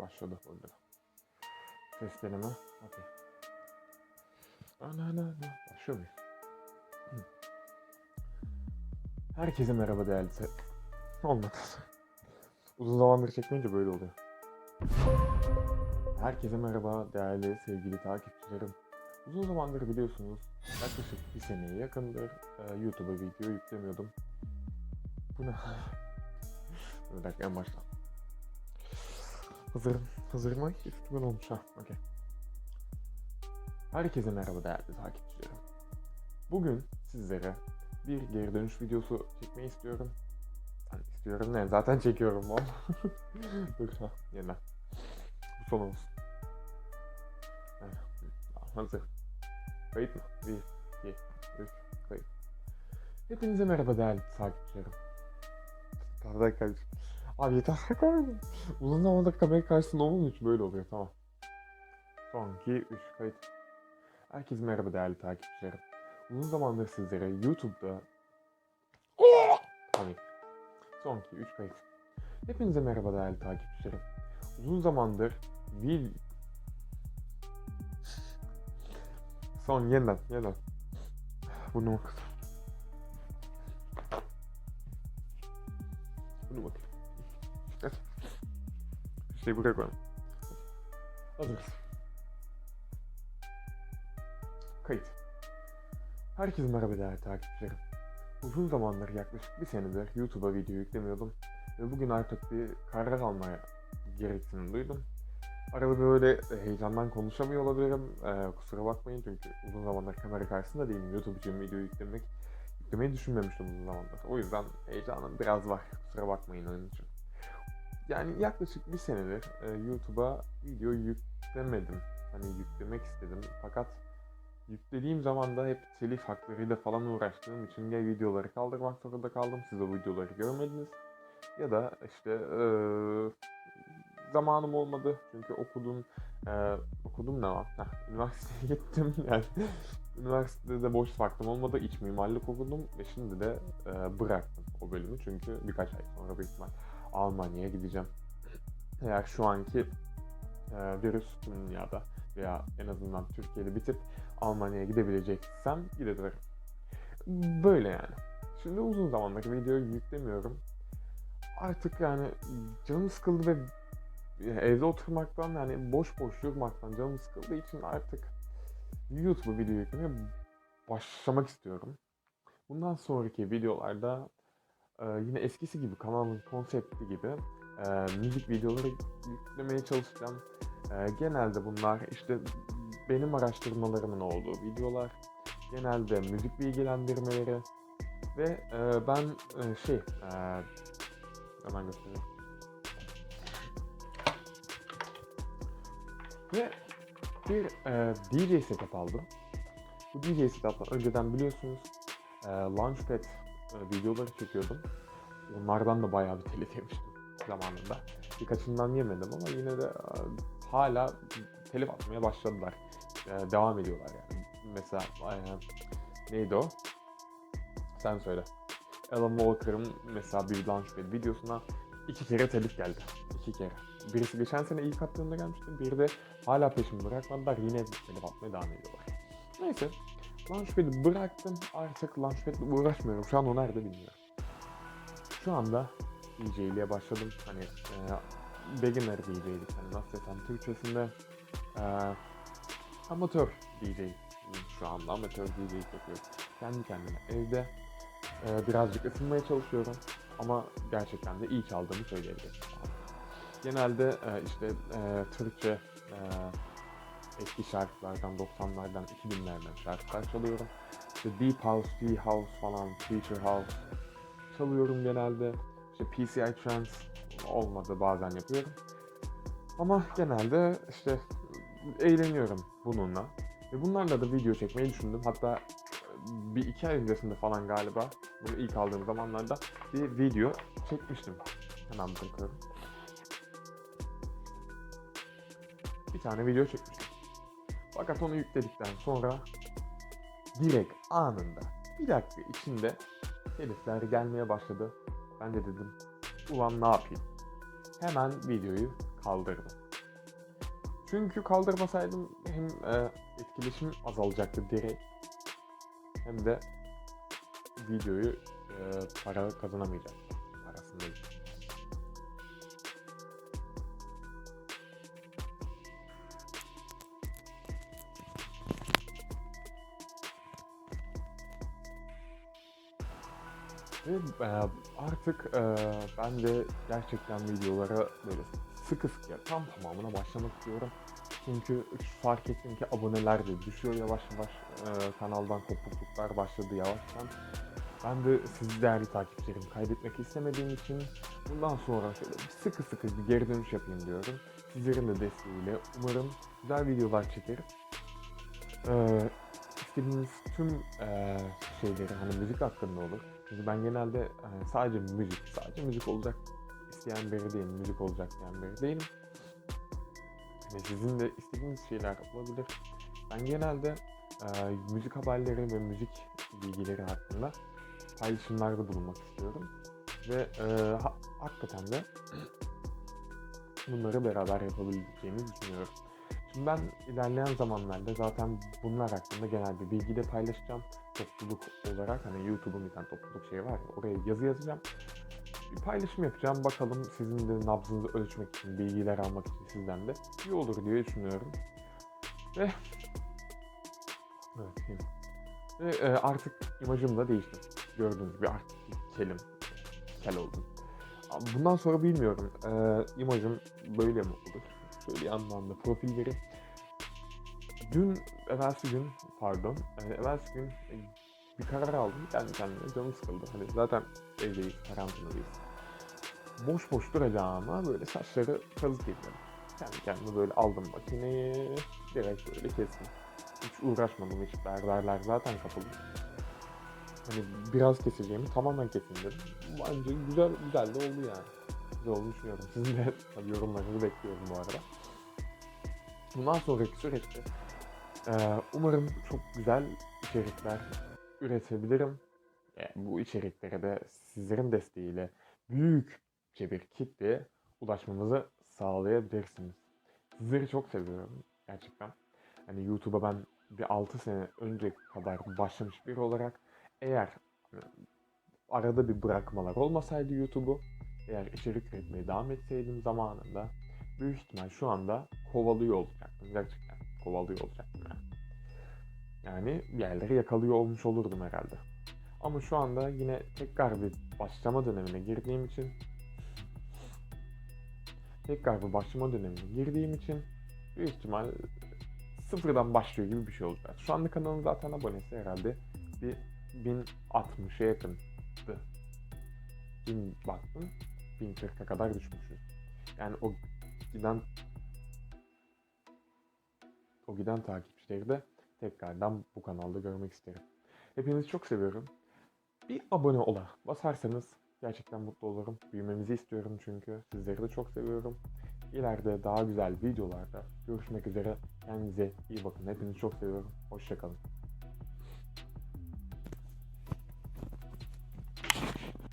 başladı orada. Ses deneme. Okey. Ana ana ana. Başlıyor muyuz? Herkese merhaba değerli se... Olmadı. Uzun zamandır çekmeyince böyle oluyor. Herkese merhaba değerli sevgili takipçilerim. Uzun zamandır biliyorsunuz yaklaşık bir seneye yakındır e, YouTube'a video yüklemiyordum. Bu ne? bir dakika en baştan. Hazırım. Hazırım ay üstüme olmuş ha. Okey. Herkese merhaba değerli takipçilerim. Bugün sizlere bir geri dönüş videosu çekmeyi istiyorum. Ben istiyorum ne? Zaten çekiyorum ama. Dur ha yeniden. Bu son olsun. Hazır. Kayıt mı? 1, 2, 3, kayıt. Hepinize merhaba değerli takipçilerim. Pardon kardeşim. Abi yeter koydum. Uzun zamandır kamera karşısında olmadığım için böyle oluyor tamam. Son 2, 3 kayıt. Herkese merhaba değerli takipçilerim. Uzun zamandır sizlere YouTube'da... Hani Son 2, 3 kayıt. Hepinize merhaba değerli takipçilerim. Uzun zamandır vil... Son yeniden, yeniden. Bunu bak. Bunu bak. İşte buraya koyalım. Hazırız. Kayıt. Herkese merhaba değerli takipçilerim. Uzun zamandır yaklaşık bir senedir YouTube'a video yüklemiyordum. Ve bugün artık bir karar almaya gereksinim duydum. Arada böyle heyecandan konuşamıyor olabilirim. Ee, kusura bakmayın çünkü uzun zamandır kamera karşısında değilim. YouTube için video yüklemek yüklemeyi düşünmemiştim uzun zamandır. O yüzden heyecanım biraz var. Kusura bakmayın onun için. Yani yaklaşık bir senedir e, YouTube'a video yüklemedim. Hani yüklemek istedim. Fakat yüklediğim zaman da hep telif haklarıyla falan uğraştığım için ya videoları kaldırmak zorunda kaldım. Siz o videoları görmediniz. Ya da işte e, zamanım olmadı. Çünkü okudum e, okudum ne var? Heh, üniversiteye gittim yani. Üniversitede boş vaktim olmadı. İç mimarlık okudum ve şimdi de e, bıraktım o bölümü. Çünkü birkaç ay sonra büyük ihtimal Almanya'ya gideceğim. Eğer şu anki e, virüs dünyada veya en azından Türkiye'de bitip Almanya'ya gidebileceksem gidebilirim. Böyle yani. Şimdi uzun zamandır video yüklemiyorum. Artık yani canım sıkıldı ve evde oturmaktan yani boş boş durmaktan canım sıkıldığı için artık YouTube'a video yüklemeye başlamak istiyorum. Bundan sonraki videolarda e, yine eskisi gibi kanalın konsepti gibi e, müzik videoları yüklemeye çalışacağım. E, genelde bunlar işte benim araştırmalarımın olduğu videolar, genelde müzik bilgilendirmeleri ve e, ben e, şey e, hemen göstereyim. Ve bir e, DJ setup aldım. Bu DJ setup'la önceden biliyorsunuz e, Launchpad videoları çekiyordum. Onlardan da bayağı bir telif yemiştim zamanında. Birkaçından yemedim ama yine de e, hala telif atmaya başladılar. E, devam ediyorlar yani. Mesela e, neydi o? Sen söyle. Alan Walker'ın mesela bir Launchpad videosuna iki kere telif geldi. İki kere. Birisi geçen sene ilk attığında gelmişti. Bir de hala peşimi bırakmadılar. Yine telif atmaya devam ediyorlar. Neyse. Launchpad'i bıraktım. Artık Launchpad'le uğraşmıyorum. Şu an o nerede bilmiyorum. Şu anda DJ'liğe başladım. Hani e, beginner DJ'lik. Hani desem Türkçesinde e, amatör DJ şu anda. Amatör DJ'lik yapıyorum. Kendi kendime evde e, birazcık ısınmaya çalışıyorum. Ama gerçekten de iyi çaldığımı söyleyebilirim. Genelde e, işte e, Türkçe e, eski şarkılardan 90'lardan 2000'lerden şarkılar çalıyorum. İşte Deep House, D-House falan, Future House çalıyorum genelde. İşte PCI Trance olmadı bazen yapıyorum. Ama genelde işte eğleniyorum bununla. Ve bunlarla da video çekmeyi düşündüm. Hatta bir iki ay öncesinde falan galiba bunu ilk aldığım zamanlarda bir video çekmiştim. Hemen bakıyorum. Bir tane video çekmiştim. Fakat onu yükledikten sonra direkt anında bir dakika içinde telifler gelmeye başladı. Ben de dedim ulan ne yapayım? Hemen videoyu kaldırdım. Çünkü kaldırmasaydım hem e, etkileşim azalacaktı direkt hem de videoyu e, para kazanamayacaktım arasındayım. Ve e, artık e, ben de gerçekten videolara böyle sıkı sıkıya tam tamamına başlamak istiyorum. Çünkü fark ettim ki aboneler de düşüyor yavaş yavaş. E, kanaldan kopukluklar başladı yavaştan. Ben de sizi değerli takipçilerimi kaybetmek istemediğim için bundan sonra şöyle bir sıkı sıkı bir geri dönüş yapayım diyorum. Sizlerin de desteğiyle umarım güzel videolar çekerim. Ee, istediğiniz tüm e, şeyleri hani müzik hakkında olur. Çünkü ben genelde e, sadece müzik, sadece müzik olacak isteyen biri değilim. Müzik olacak diyen biri değilim. Hani sizin de istediğiniz şeyler olabilir. Ben genelde e, müzik haberleri ve müzik bilgileri hakkında paylaşımlarda bulunmak istiyorum. Ve e, ha- hakikaten de bunları beraber yapabileceğimi düşünüyorum. Şimdi ben ilerleyen zamanlarda zaten bunlar hakkında genel bir bilgi de paylaşacağım. Topluluk olarak hani YouTube'un bir tane topluluk şeyi var ya oraya yazı yazacağım. Bir paylaşım yapacağım. Bakalım sizin de nabzınızı ölçmek için, bilgiler almak için sizden de iyi olur diye düşünüyorum. Ve evet, yine. Ve e, artık imajım da değişti. Gördüğünüz gibi artık kelim. Kel oldum. Bundan sonra bilmiyorum. E, imajım böyle mi olur? Şöyle yandan da profilleri. Dün, evvelsi gün, pardon, e, evvelsi gün e, bir karar aldım. Kendi kendime canım sıkıldı. Hani zaten evdeyiz, karantinadayız. Boş boş duracağıma böyle saçları kazık ettim. Kendi kendime böyle aldım makineyi, direkt böyle kestim. Hiç uğraşmadım, hiç berberler zaten kapalı. Hani biraz keseceğimi tamamen kesin dedim. Bence güzel, güzel de oldu yani. Güzel olduğunu düşünüyorum. Sizin de yorumlarınızı bekliyorum bu arada. Bundan sonraki süreçte eee, umarım çok güzel içerikler üretebilirim. Bu içeriklere de sizlerin desteğiyle büyükçe bir kitleye ulaşmamızı sağlayabilirsiniz. Sizleri çok seviyorum gerçekten. Hani YouTube'a ben bir 6 sene önce kadar başlamış biri olarak eğer e, arada bir bırakmalar olmasaydı YouTube'u eğer içerik üretmeye devam etseydim zamanında büyük ihtimal şu anda kovalıyor olacaktım. Gerçekten kovalıyor olacaktım yani. Yani bir yerleri yakalıyor olmuş olurdum herhalde. Ama şu anda yine tekrar bir başlama dönemine girdiğim için tekrar bir başlama dönemine girdiğim için büyük ihtimal sıfırdan başlıyor gibi bir şey olacak. Şu anda kanalın zaten abonesi herhalde bir 1060'a yakındı. 1000 baktım 1040'a kadar düşmüşüz. Yani o giden o giden takipçileri de tekrardan bu kanalda görmek isterim. Hepinizi çok seviyorum. Bir abone ola basarsanız gerçekten mutlu olurum. Büyümemizi istiyorum çünkü. Sizleri de çok seviyorum. İleride daha güzel videolarda görüşmek üzere. Kendinize iyi bakın. Hepinizi çok seviyorum. Hoşçakalın.